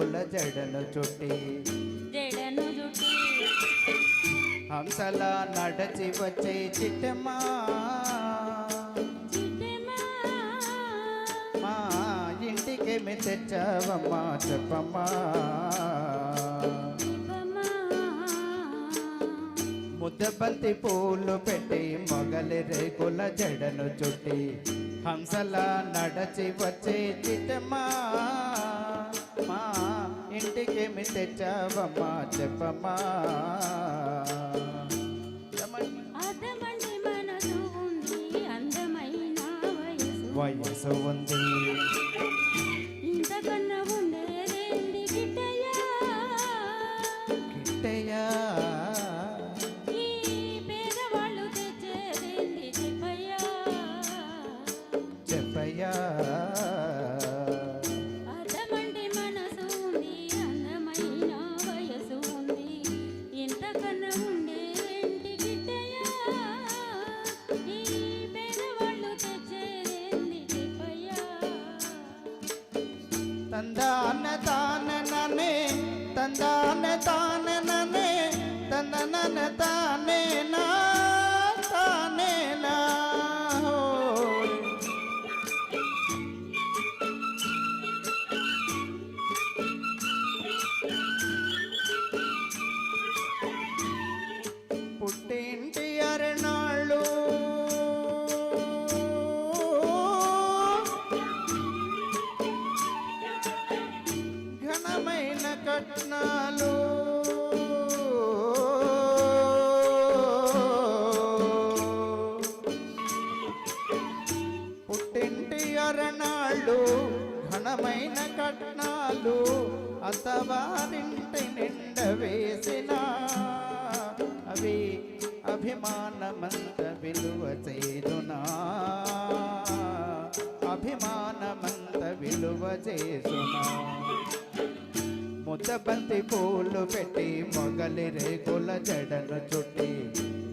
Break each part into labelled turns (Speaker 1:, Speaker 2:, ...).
Speaker 1: మగలి జడను చుట్టి
Speaker 2: జడను చుట్టి
Speaker 1: హంసలా నడచి వచ్చే చిట్టమ్మా.
Speaker 2: చిట్టెమా
Speaker 1: మా ఇంటికేమి తెచ్చావమ్మా చెప్పమ్మా. ముద్దబంతి పూలు పెట్టి మొగలి రేకుల జడను చుట్టి హంసలా నడచి వచ్చే చిట్టమ్మా. ఇంటికేమి తెచ్చావమ్మా? చెప్పమ్మా.
Speaker 2: వయసు.
Speaker 1: ఉంది.
Speaker 2: ఇంతకన్నా ఉండేదేంది గిట్టయ్యా.
Speaker 1: గిట్టయ్యా. ತಂದಾನ ತಾನ ನಾನೇ ತಂದಾನ ತಾನ ನಾನೇ ತಂದ ನನ್ನ ತಾನೇ ನಾ ತಾನೇ ನಾ పుట్టింటి ఘనమైన కట్నాలు అత్తవారింటి నిండ వేసిన అవి అభిమానమంత విలువ చేదునా అభిమానమంత విలువ చేసునా ముద్దబంతి పూలు పెట్టి మొగలి రేకుల జడను చుట్టి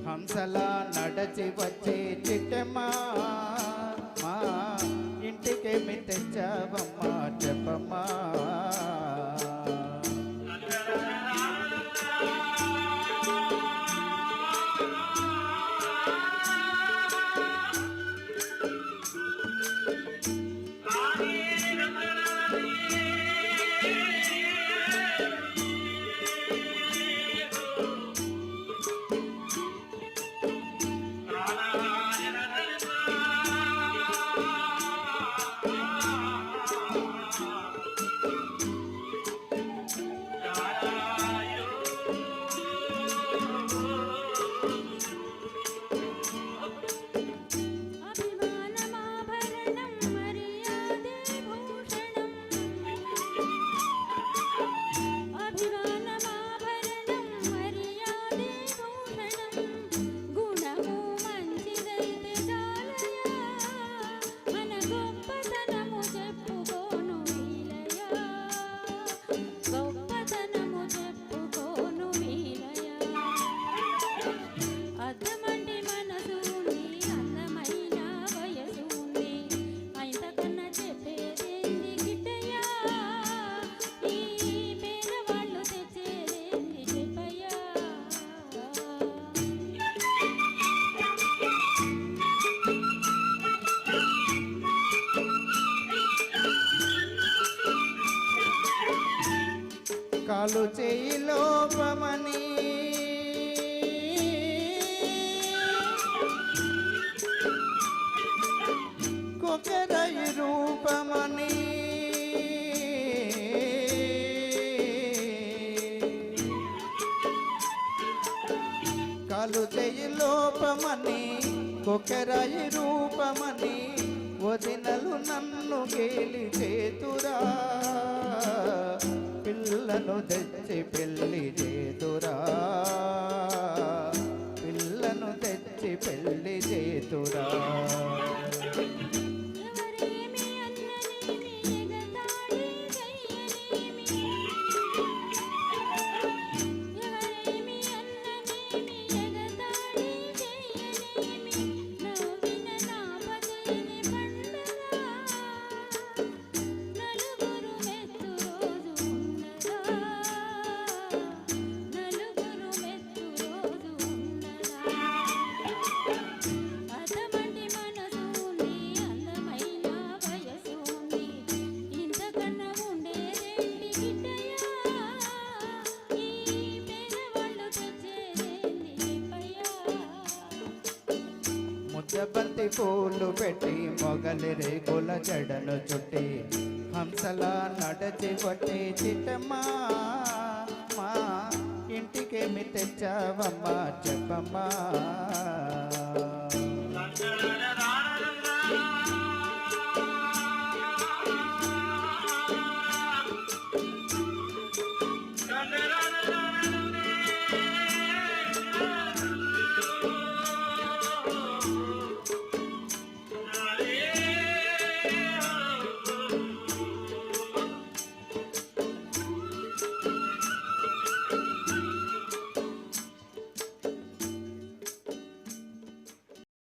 Speaker 1: హంసలా నడచి వచ్చే చిట్టమా ఇంటికేమి తెచ్చావమ్మా చెప్పమ్మా కాలు చేయి లోపమని కొకరై రూపమని. కాలు చేయి లోపమని కుకరై రూపమని వదినలు నన్ను గేలి చేతురా. పిల్లను తెచ్చి పెళ్ళి చేతురా. బంతి పూలు పెట్టి మొగలి రేగుల జడను చుట్టి హంసలా నడచి వట్టి చిట్టమ్మా మా ఇంటికేమి తెచ్చావమ్మా చెప్పమ్మా.